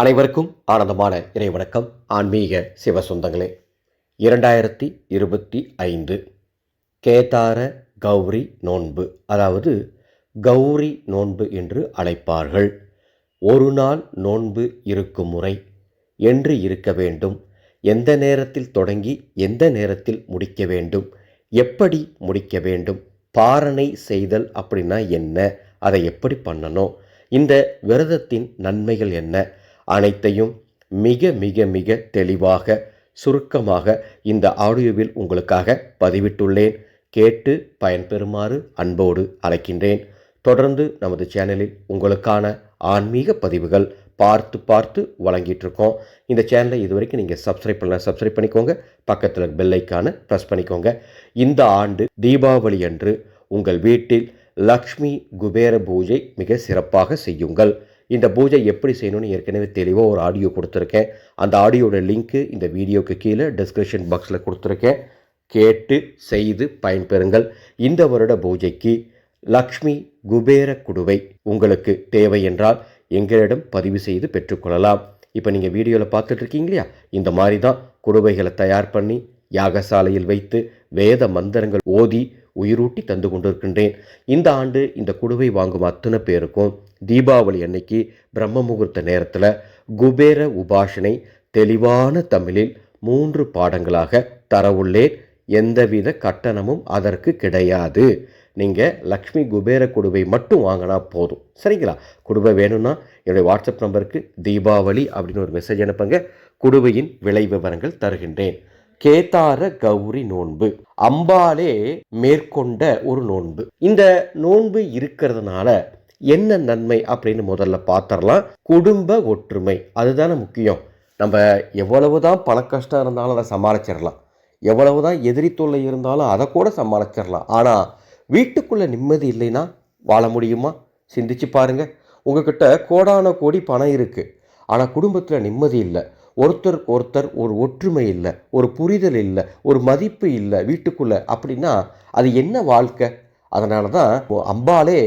அனைவருக்கும் ஆனந்தமான இறைவணக்கம் ஆன்மீக சிவ சொந்தங்களே இரண்டாயிரத்தி இருபத்தி ஐந்து கேதார கௌரி நோன்பு அதாவது கௌரி நோன்பு என்று அழைப்பார்கள். ஒரு நாள் நோன்பு இருக்கும் முறை என்று இருக்க வேண்டும். எந்த நேரத்தில் தொடங்கி எந்த நேரத்தில் முடிக்க வேண்டும்? எப்படி முடிக்க வேண்டும்? பாரணை செய்தல் அப்படின்னா என்ன? அதை எப்படி பண்ணணும்? இந்த விரதத்தின் நன்மைகள் என்ன? அனைத்தையும் மிக மிக மிக தெளிவாக சுருக்கமாக இந்த ஆடியோவில் உங்களுக்காக பதிவிட்டுள்ளேன். கேட்டு பயன்பெறுமாறு அன்போடு அழைக்கின்றேன். தொடர்ந்து நமது சேனலில் உங்களுக்கான ஆன்மீக பதிவுகள் பார்த்து பார்த்து வழங்கிட்டுருக்கோம். இந்த சேனலை இது வரைக்கும் நீங்கள் சப்ஸ்கிரைப் பண்ணலாம் சப்ஸ்கிரைப் பண்ணிக்கோங்க. பக்கத்தில் பெல்லைக்கான ப்ரெஸ் பண்ணிக்கோங்க. இந்த ஆண்டு தீபாவளி அன்று உங்கள் வீட்டில் லக்ஷ்மி குபேர பூஜை மிக சிறப்பாக செய்யுங்கள். இந்த பூஜை எப்படி செய்யணும்னு ஏற்கனவே தெளிவாக ஒரு ஆடியோ கொடுத்துருக்கேன். அந்த ஆடியோட லிங்க்கு இந்த வீடியோக்கு கீழே டிஸ்கிரிப்ஷன் பாக்ஸில் கொடுத்துருக்கேன். கேட்டு செய்து பயன்பெறுங்கள். இந்த வருட பூஜைக்கு லக்ஷ்மி குபேர குடுவை உங்களுக்கு தேவை என்றால் எங்களிடம் பதிவு செய்து பெற்றுக்கொள்ளலாம். இப்போ நீங்கள் வீடியோவில் பார்த்துட்டு இருக்கீங்க இல்லையா? இந்த மாதிரி தான் குடுவைகளை தயார் பண்ணி யாகசாலையில் வைத்து வேத மந்திரங்கள் ஓதி உயிரூட்டி தந்து கொண்டிருக்கின்றேன். இந்த ஆண்டு இந்த குடுவை வாங்கும் அத்தனை பேருக்கும் தீபாவளி அன்னைக்கு பிரம்ம முகூர்த்த நேரத்தில் குபேர உபாஷனை தெளிவான தமிழில் மூன்று பாடங்களாக தரவுள்ளேன். எந்தவித கட்டணமும் அதற்கு கிடையாது. நீங்கள் லக்ஷ்மி குபேர குடுவை மட்டும் வாங்கினா போதும். சரிங்களா? குடுவை வேணும்னா என்னுடைய வாட்ஸ்அப் நம்பருக்கு தீபாவளி அப்படின்னு ஒரு மெசேஜ் அனுப்புங்க. குடுவையின் விலை விவரங்கள் தருகின்றேன். கேதார கௌரி நோன்பு. அம்பாலே மேற்கொண்ட ஒரு நோன்பு. இந்த நோன்பு இருக்கிறதுனால என்ன நன்மை அப்படின்னு முதல்ல பார்த்துடலாம் குடும்ப ஒற்றுமை. அதுதானே முக்கியம். நம்ம எவ்வளவுதான் பண கஷ்டம் இருந்தாலும் அதை சமாளிச்சிடலாம். எவ்வளவுதான் எதிரி தொல்லை இருந்தாலும் அதை கூட சமாளிச்சிடலாம். ஆனால் வீட்டுக்குள்ளே நிம்மதி இல்லைன்னா வாழ முடியுமா? சிந்திச்சு பாருங்கள் உங்ககிட்ட கோடான கோடி பணம் இருக்குது ஆனால் குடும்பத்தில் நிம்மதி இல்லை. ஒருத்தருக்கு ஒருத்தர் ஒரு ஒற்றுமை இல்லை ஒரு புரிதல் இல்லை ஒரு மதிப்பு இல்லை வீட்டுக்குள்ளே அப்படின்னா அது என்ன வாழ்க்கை? அதனால தான் அம்பாலே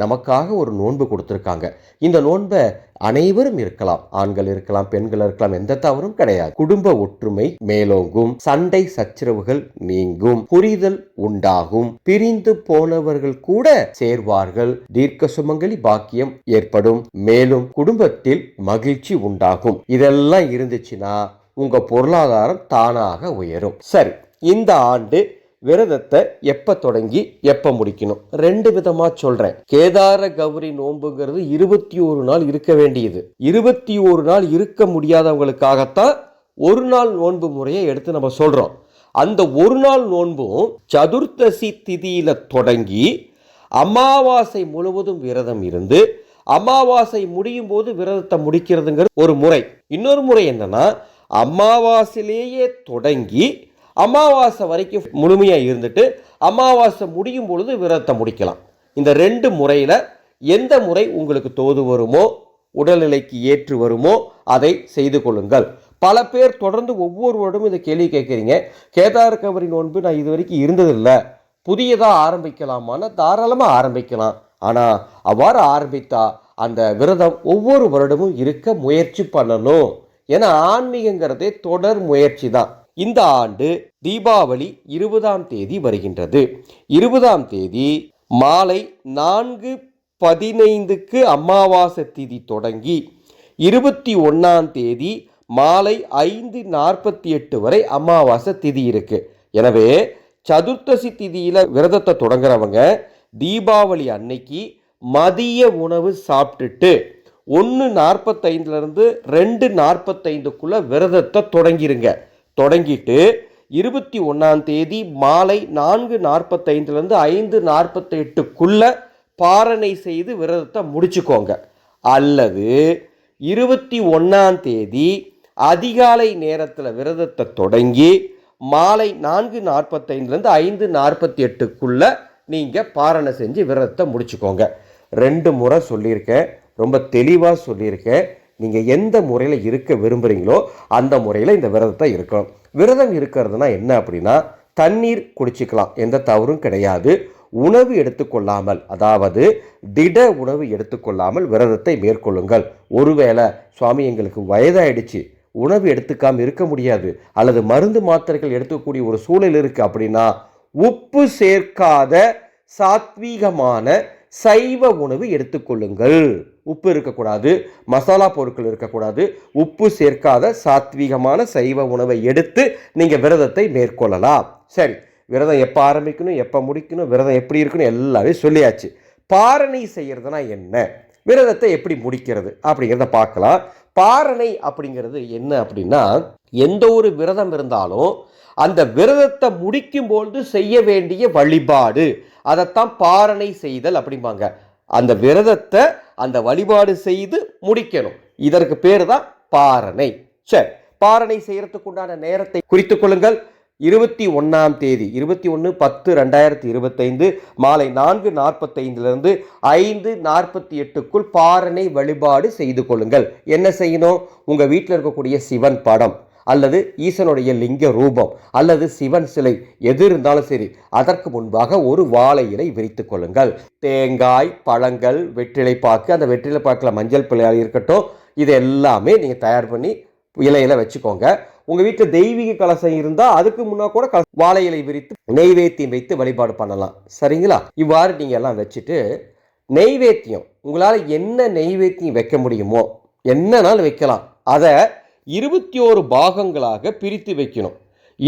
நமக்காக ஒரு நோன்பு கொடுத்துருக்காங்க. இந்த நோன்பை அனைவரும் இருக்கலாம். ஆண்கள் இருக்கலாம் பெண்கள் இருக்கலாம் எந்த தவறும் கிடையாது. குடும்ப ஒற்றுமை மேலோங்கும். சண்டை சச்சரவுகள் நீங்கும். புரிதல் உண்டாகும். பிரிந்து போனவர்கள் கூட சேர்வார்கள். தீர்க்க சுமங்கலி பாக்கியம் ஏற்படும். மேலும் குடும்பத்தில் மகிழ்ச்சி உண்டாகும். இதெல்லாம் இருந்துச்சுன்னா உங்க பொருளாதாரம் தானாக உயரும். சரி இந்த ஆண்டு விரதத்தை எப்போ தொடங்கி எப்போ முடிக்கணும்? ரெண்டு விதமாக சொல்கிறேன் கேதார கௌரி நோன்புங்கிறது இருபத்தி ஒரு நாள் இருக்க வேண்டியது. இருபத்தி ஒரு நாள் இருக்க முடியாதவங்களுக்காகத்தான் ஒரு நாள் நோன்பு முறையை எடுத்து நம்ம சொல்கிறோம் அந்த ஒரு நாள் நோன்பும் சதுர்த்தசி திதியில தொடங்கி அமாவாசை முழுவதும் விரதம் இருந்து அமாவாசை முடியும் போது விரதத்தை முடிக்கிறதுங்கிறது ஒரு முறை. இன்னொரு முறை என்னன்னா அமாவாசையிலேயே தொடங்கி அமாவாசை வரைக்கும் முழுமையாக இருந்துட்டு அமாவாசை முடியும் பொழுது விரதத்தை முடிக்கலாம். இந்த ரெண்டு முறையில் எந்த முறை உங்களுக்கு தோது வருமோ உடல்நிலைக்கு ஏற்று வருமோ அதை செய்து கொள்ளுங்கள். பல பேர் தொடர்ந்து ஒவ்வொரு வருடமும் இந்த கேள்வி கேட்குறீங்க. கேதார் கவரி நோன்பு நான் இது வரைக்கும் இருந்ததில்லை. புதியதாக ஆரம்பிக்கலாமான்னா தாராளமாக ஆரம்பிக்கலாம். ஆனால் அவ்வாறு ஆரம்பித்தா அந்த விரதம் ஒவ்வொரு வருடமும் இருக்க முயற்சி பண்ணணும். ஏன்னா ஆன்மீகங்கிறதே தொடர் முயற்சி தான். இந்த ஆண்டு தீபாவளி இருபதாம் தேதி வருகின்றது. இருபதாம் தேதி மாலை நான்கு பதினைந்துக்கு அமாவாசை திதி தொடங்கி இருபத்தி ஒன்றாம் தேதி மாலை ஐந்து நாற்பத்தி எட்டு வரை அமாவாசை திதி இருக்கு. எனவே சதுர்த்தசி திதியில் விரதத்தை தொடங்குறவங்க தீபாவளி அன்னைக்கு மதிய உணவு சாப்பிட்டுட்டு ஒன்று நாற்பத்தைந்துலேருந்து ரெண்டு நாற்பத்தைந்துக்குள்ளே விரதத்தை தொடங்கிருங்க. தொடங்கிட்டு இருபத்தி ஒன்றாம் தேதி மாலை நான்கு நாற்பத்தைந்துலேருந்து ஐந்து நாற்பத்தெட்டுக்குள்ளே பாரணை செய்து விரதத்தை முடிச்சுக்கோங்க. அல்லது இருபத்தி ஒன்றாம் தேதி அதிகாலை நேரத்தில் விரதத்தை தொடங்கி மாலை நான்கு நாற்பத்தைந்துலேருந்து ஐந்து நாற்பத்தி எட்டுக்குள்ளே நீங்கள் பாரணை செஞ்சு விரதத்தை முடிச்சுக்கோங்க. ரெண்டு முறை சொல்லியிருக்கேன். ரொம்ப தெளிவாக சொல்லியிருக்கேன். நீங்கள் எந்த முறையில் இருக்க விரும்புகிறீங்களோ அந்த முறையில் இந்த விரதத்தை இருக்கணும். விரதம் இருக்கிறதுனா என்ன அப்படின்னா தண்ணீர் குடிச்சிக்கலாம். எந்த தவறும் கிடையாது. உணவு எடுத்துக்கொள்ளாமல் அதாவது திட உணவு எடுத்துக்கொள்ளாமல் விரதத்தை மேற்கொள்ளுங்கள். ஒருவேளை சுவாமி எங்களுக்கு வயதாயிடுச்சு. உணவு எடுத்துக்காமல் இருக்க முடியாது. அல்லது மருந்து மாத்திரைகள் எடுக்கக்கூடிய ஒரு சூழல் இருக்குது அப்படின்னா உப்பு சேர்க்காத சாத்வீகமான சைவ உணவு எடுத்துக்கொள்ளுங்கள். உப்பு இருக்கக்கூடாது மசாலா பொருட்கள் இருக்கக்கூடாது உப்பு சேர்க்காத சாத்வீகமான சைவ உணவை எடுத்து நீங்கள் விரதத்தை மேற்கொள்ளலாம். சரி விரதம் எப்போ ஆரம்பிக்கணும் எப்போ முடிக்கணும் விரதம் எப்படி இருக்கணும் எல்லாமே சொல்லியாச்சு. பாரணை செய்கிறதுனா என்ன? விரதத்தை எப்படி முடிக்கிறது அப்படிங்கிறத பார்க்கலாம். பாரணை அப்படிங்கிறது என்ன அப்படின்னா எந்த ஒரு விரதம் இருந்தாலும் அந்த விரதத்தை முடிக்கும்பொழுது செய்ய வேண்டிய வழிபாடு. அதைத்தான் பாரணை செய்தல் அப்படிம்பாங்க. அந்த விரதத்தை அந்த வழிபாடு செய்து முடிக்கணும். இதற்கு பேர் தான் பாரணை. சரி பாரணை செய்கிறதுக்குண்டான நேரத்தை குறித்துக் கொள்ளுங்கள். இருபத்தி ஒன்றாம் தேதி இருபத்தி ஒன்று பத்து ரெண்டாயிரத்தி இருபத்தைந்து மாலை நான்கு நாற்பத்தைந்துலேருந்து ஐந்து நாற்பத்தி எட்டுக்குள் பாரணை வழிபாடு செய்து கொள்ளுங்கள். என்ன செய்யணும்? உங்கள் வீட்டில் இருக்கக்கூடிய சிவன் படம். அல்லது ஈசனுடைய லிங்க ரூபம் அல்லது சிவன் சிலை எது இருந்தாலும் சரி அதற்கு முன்பாக ஒரு வாழை இலை விரித்து கொள்ளுங்கள். தேங்காய் பழங்கள் வெற்றிலை பாக்கு அந்த வெற்றிலை பாக்கில் மஞ்சள் பிள்ளையால் இருக்கட்டும் இது எல்லாமே நீங்கள் தயார் பண்ணி இலையில வச்சுக்கோங்க. உங்கள் வீட்டில் தெய்வீக கலசம் இருந்தால் அதுக்கு முன்னா கூட வாழை இலை விரித்து நெய்வேத்தியம் வைத்து வழிபாடு பண்ணலாம். சரிங்களா? இவ்வாறு நீங்கள் எல்லாம் வச்சுட்டு நெய்வேத்தியம் உங்களால் என்ன நெய்வேத்தியம் வைக்க முடியுமோ என்னனாலும் வைக்கலாம். அதை இருபத்தி ஓரு பாகங்களாக பிரித்து வைக்கணும்.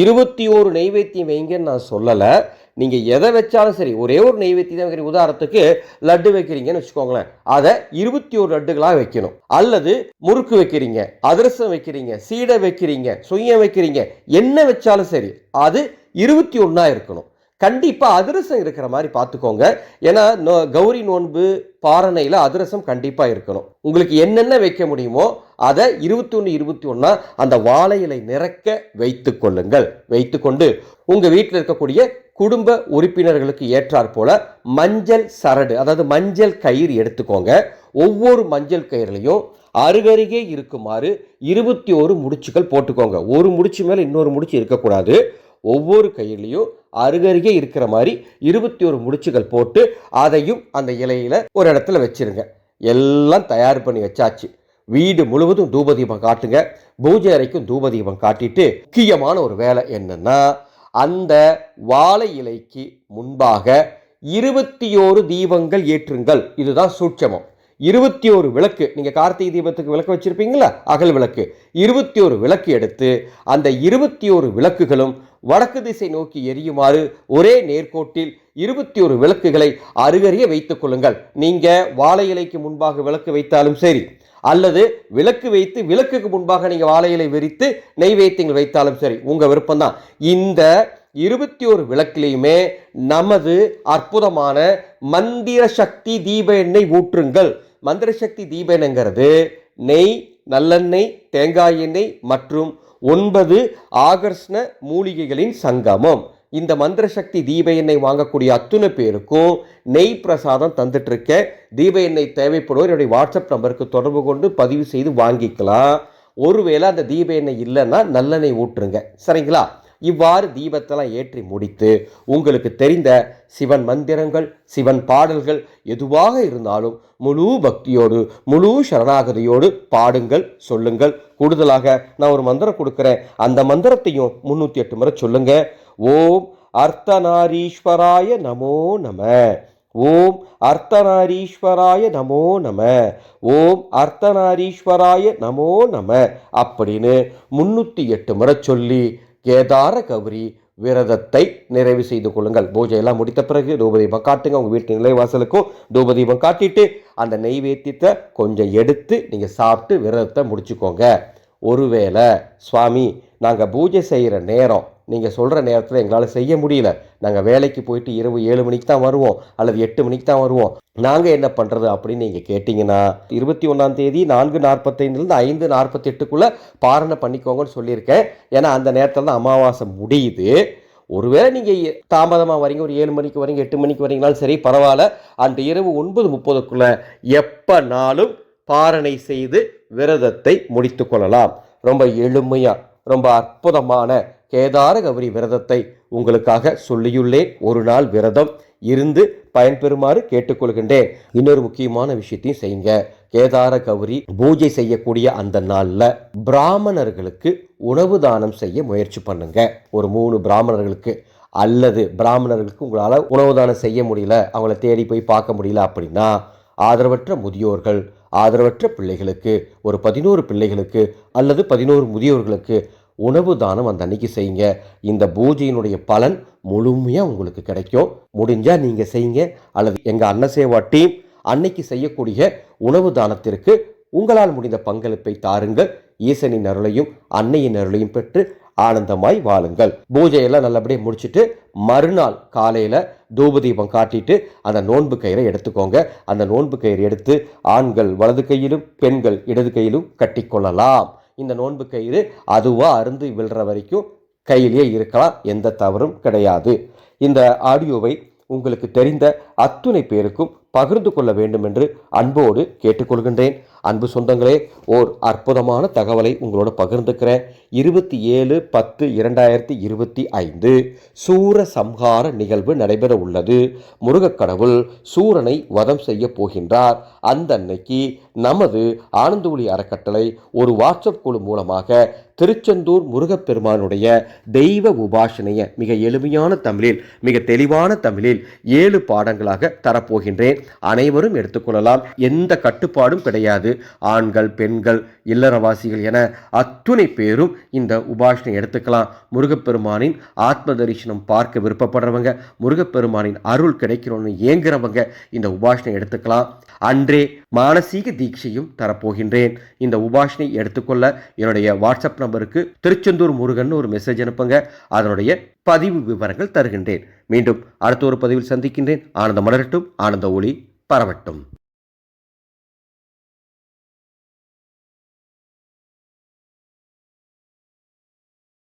இருபத்தி ஓரு நெய்வேத்தியம் வைங்கன்னு நான் சொல்லலை. நீங்கள் எதை வச்சாலும் சரி ஒரே ஒரு நெய்வேத்தியம் தான் வைக்கிறீங்க. உதாரணத்துக்கு லட்டு வைக்கிறீங்கன்னு வச்சுக்கோங்களேன். அதை இருபத்தி ஒரு லட்டுகளாக வைக்கணும். அல்லது முறுக்கு வைக்கிறீங்க அதிரசம் வைக்கிறீங்க சீடை வைக்கிறீங்க சுயம் வைக்கிறீங்க என்ன வச்சாலும் சரி அது இருபத்தி ஒன்றா இருக்கணும். கண்டிப்பாக அதிரசம் இருக்கிற மாதிரி பார்த்துக்கோங்க. ஏன்னா நோ- கௌரி நோன்பு பாரணையில் அதிரசம் கண்டிப்பாக இருக்கணும். உங்களுக்கு என்னென்ன வைக்க முடியுமோ அதை இருபத்தி ஒன்று இருபத்தி ஒன்றா அந்த வாழை இலை நிறக்க வைத்து கொள்ளுங்கள். வைத்துக்கொண்டு உங்கள் வீட்டில் இருக்கக்கூடிய குடும்ப உறுப்பினர்களுக்கு ஏற்றாற் போல மஞ்சள் சரடு அதாவது மஞ்சள் கயிறு எடுத்துக்கோங்க. ஒவ்வொரு மஞ்சள் கயிறுலையும் அருகருகே இருக்குமாறு இருபத்தி ஒரு முடிச்சுகள் போட்டுக்கோங்க. ஒரு முடிச்சு மேலே இன்னொரு முடிச்சு இருக்கக்கூடாது. ஒவ்வொரு கையிலையும் அருகருகே இருக்கிற மாதிரி இருபத்தி ஒரு முடிச்சுகள் போட்டு அதையும் அந்த இலையில் ஒரு இடத்துல வச்சுருங்க. எல்லாம் தயார் பண்ணி வச்சாச்சு. வீடு முழுவதும் தூபதீபம் காட்டுங்க. பூஜை அறைக்கும் தூபதீபம் காட்டிட்டு முக்கியமான ஒரு வேலை என்னன்னா அந்த வாழை இலைக்கு முன்பாக இருபத்தி ஓரு தீபங்கள் ஏற்றுங்கள். இதுதான் சூட்சமம். இருபத்தி ஒரு விளக்கு நீங்கள் கார்த்திகை தீபத்துக்கு விளக்கு வச்சுருப்பீங்களா? அகல் விளக்கு. இருபத்தி ஒரு விளக்கு எடுத்து அந்த இருபத்தி ஒரு விளக்குகளும் வடக்கு திசை நோக்கி எரியுமாறு ஒரே நேர்கோட்டில் இருபத்தி ஒரு விளக்குகளை அருகறிய வைத்துக் கொள்ளுங்கள். நீங்க வாழை இலைக்கு முன்பாக விளக்கு வைத்தாலும் சரி அல்லது விளக்கு வைத்து விளக்குக்கு முன்பாக நீங்க வாழை இலை விரித்து நெய்வேத்தியங்கள் வைத்தாலும் சரி உங்க விருப்பம்தான். இந்த இருபத்தி ஒரு விளக்கிலையுமே நமது அற்புதமான மந்திர சக்தி தீப எண்ணெய் ஊற்றுங்கள். மந்திர சக்தி தீப எண்ணெய்ங்கிறது நெய் நல்லெண்ணெய் தேங்காய் எண்ணெய் மற்றும் ஒன்பது ஆகர்ஷ்ண மூலிகைகளின் சங்கமம். இந்த மந்திர சக்தி தீப எண்ணெய் வாங்கக்கூடிய அத்துணை பேருக்கும் நெய் பிரசாதம் தந்துட்டு தீப எண்ணெய் தேவைப்படுவோர் என்னுடைய வாட்ஸ்அப் நம்பருக்கு தொடர்பு கொண்டு பதிவு செய்து வாங்கிக்கலாம். ஒருவேளை அந்த தீப எண்ணெய் இல்லைன்னா நல்லெண்ணெய் ஊற்றுங்க. சரிங்களா? இவ்வாறு தீபத்தெல்லாம் ஏற்றி முடித்து உங்களுக்கு தெரிந்த சிவன் மந்திரங்கள் சிவன் பாடல்கள் எதுவாக இருந்தாலும் முழு பக்தியோடு முழு சரணாகதியோடு பாடுங்கள் சொல்லுங்கள். கூடுதலாக நான் ஒரு மந்திரம் கொடுக்குறேன். அந்த மந்திரத்தையும் முன்னூற்றி எட்டு முறை சொல்லுங்க. ஓம் அர்த்தநாரீஸ்வராய நமோ நம. ஓம் அர்த்தநாரீஸ்வராய நமோ நம. ஓம் அர்த்தநாரீஸ்வராய நமோ நம. அப்படின்னு முன்னூற்றி எட்டு முறை சொல்லி கேதார கௌரி விரதத்தை நிறைவு செய்து கொள்ளுங்கள். பூஜையெல்லாம் முடித்த பிறகு தூபதீபம் காட்டுங்க. உங்கள் வீட்டு நிலைவாசலுக்கும் தூபதீபம் காட்டிட்டு அந்த நெய்வேத்தியத்தை கொஞ்சம் எடுத்து நீங்கள் சாப்பிட்டு விரதத்தை முடிச்சுக்கோங்க. ஒருவேளை சுவாமி நாங்கள் பூஜை செய்கிற நேரம் நீங்கள் சொல்கிற நேரத்தில் எங்களால் செய்ய முடியல. நாங்கள் வேலைக்கு போயிட்டு இரவு ஏழு மணிக்கு தான் வருவோம் அல்லது எட்டு மணிக்கு தான் வருவோம். நாங்கள் என்ன பண்ணுறது அப்படின்னு நீங்கள் கேட்டிங்கன்னா இருபத்தி ஒன்றாம் தேதி நான்கு நாற்பத்தைந்துலேருந்து ஐந்து நாற்பத்தெட்டுக்குள்ளே பாரணை பண்ணிக்கோங்கன்னு சொல்லியிருக்கேன். ஏன்னா அந்த நேரத்தில் தான் அமாவாசை முடியுது. ஒருவேளை நீங்கள் தாமதமாக வரீங்க ஒரு ஏழு மணிக்கு வரீங்க எட்டு மணிக்கு வரீங்கனாலும் சரி பரவாயில்ல. அந்த இரவு ஒன்பது முப்பதுக்குள்ளே எப்போனாலும் பாரணை செய்து விரதத்தை முடித்து கொள்ளலாம். ரொம்ப எளிமையாக ரொம்ப அற்புதமான கேதார கௌரி விரதத்தை உங்களுக்காக சொல்லியுள்ளேன். ஒரு நாள் விரதம் இருந்து பயன்பெறுமாறு கேட்டுக்கொள்கின்றேன். இன்னொரு முக்கியமான விஷயத்தையும் செய்யுங்க. கேதார கௌரி பூஜை செய்யக்கூடிய அந்த நாளில் பிராமணர்களுக்கு உணவு தானம் செய்ய முயற்சி பண்ணுங்க. ஒரு மூணு பிராமணர்களுக்கு அல்லது பிராமணர்களுக்கு உங்களால் உணவு தானம் செய்ய முடியல அவங்கள தேடி போய் பார்க்க முடியல அப்படின்னா ஆதரவற்ற முதியோர்கள் ஆதரவற்ற பிள்ளைகளுக்கு ஒரு பதினோரு பிள்ளைகளுக்கு அல்லது பதினோரு முதியோர்களுக்கு உணவு தானம் அந்த அன்னைக்கு செய்யுங்க. இந்த பூஜையினுடைய பலன் முழுமையாக உங்களுக்கு கிடைக்கும். முடிஞ்சால் நீங்கள் செய்யுங்க. அல்லது எங்கள் அன்னசேவா டீம் அன்னைக்கு செய்யக்கூடிய உணவு தானத்திற்கு உங்களால் முடிந்த பங்களிப்பை தாருங்கள். ஈசனின் அருளையும் அன்னையின் அருளையும் பெற்று ஆனந்தமாய் வாழுங்கள். பூஜையெல்லாம் நல்லபடியாக முடிச்சுட்டு மறுநாள் காலையில் தூபதீபம் காட்டிட்டு அந்த நோன்பு கயிறை எடுத்துக்கோங்க. அந்த நோன்பு கயிறு எடுத்து ஆண்கள் வலது கையிலும் பெண்கள் இடது கையிலும் கட்டிக்கொள்ளலாம். இந்த நோன்பு கயிறு அதுவாக அருந்து விழுற வரைக்கும் கையிலேயே இருக்கலாம். எந்த தவறும் கிடையாது. இந்த ஆடியோவை உங்களுக்கு தெரிந்த அத்துணை பேருக்கும் பகிர்ந்து கொள்ள வேண்டும் என்று அன்போடு கேட்டுக்கொள்கின்றேன். அன்பு சொந்தங்களே ஓர் அற்புதமான தகவலை உங்களோட பகிர்ந்துக்கிறேன். இருபத்தி ஏழு பத்து இரண்டாயிரத்தி இருபத்தி ஐந்து சூர சம்ஹார நிகழ்வு நடைபெற உள்ளது. முருகக்கடவுள் சூரனை வதம் செய்ய போகின்றார். அந்த அன்னைக்கு நமது ஆனந்தொளி அறக்கட்டளை ஒரு வாட்ஸ்அப் குழு மூலமாக திருச்செந்தூர் முருகப்பெருமானுடைய தெய்வ உபாசனைய மிக எளிமையான தமிழில் மிக தெளிவான தமிழில் ஏழு பாடங்களாக தரப்போகின்றேன். அனைவரும் எடுத்துக்கொள்ளலாம் எந்த கட்டுப்பாடும் கிடையாது. ஆண்கள் பெண்கள் இல்லறவாசிகள் என அத்துணை பேரும் இந்த உபாசனை எடுத்துக்கலாம். முருகப்பெருமானின் ஆத்ம தரிசனம் பார்க்க விருப்பப்படுறவங்க முருகப்பெருமானின் அருள் கிடைக்கணும்னு ஏங்குறவங்க இந்த உபாசனை எடுத்துக்கலாம். அன்றே மானசீக தீட்சையும் தரப்போகின்றேன். இந்த உபாஷனை எடுத்துக்கொள்ள என்னுடைய வாட்ஸ்அப் நம்பருக்கு திருச்செந்தூர் முருகன் ஒரு மெசேஜ் அனுப்புங்க. அதனுடைய பதிவு விவரங்கள் தருகின்றேன். மீண்டும் அடுத்த ஒரு பதிவில் சந்திக்கின்றேன். ஆனந்த மலரட்டும். ஆனந்த ஒளி பரவட்டும்.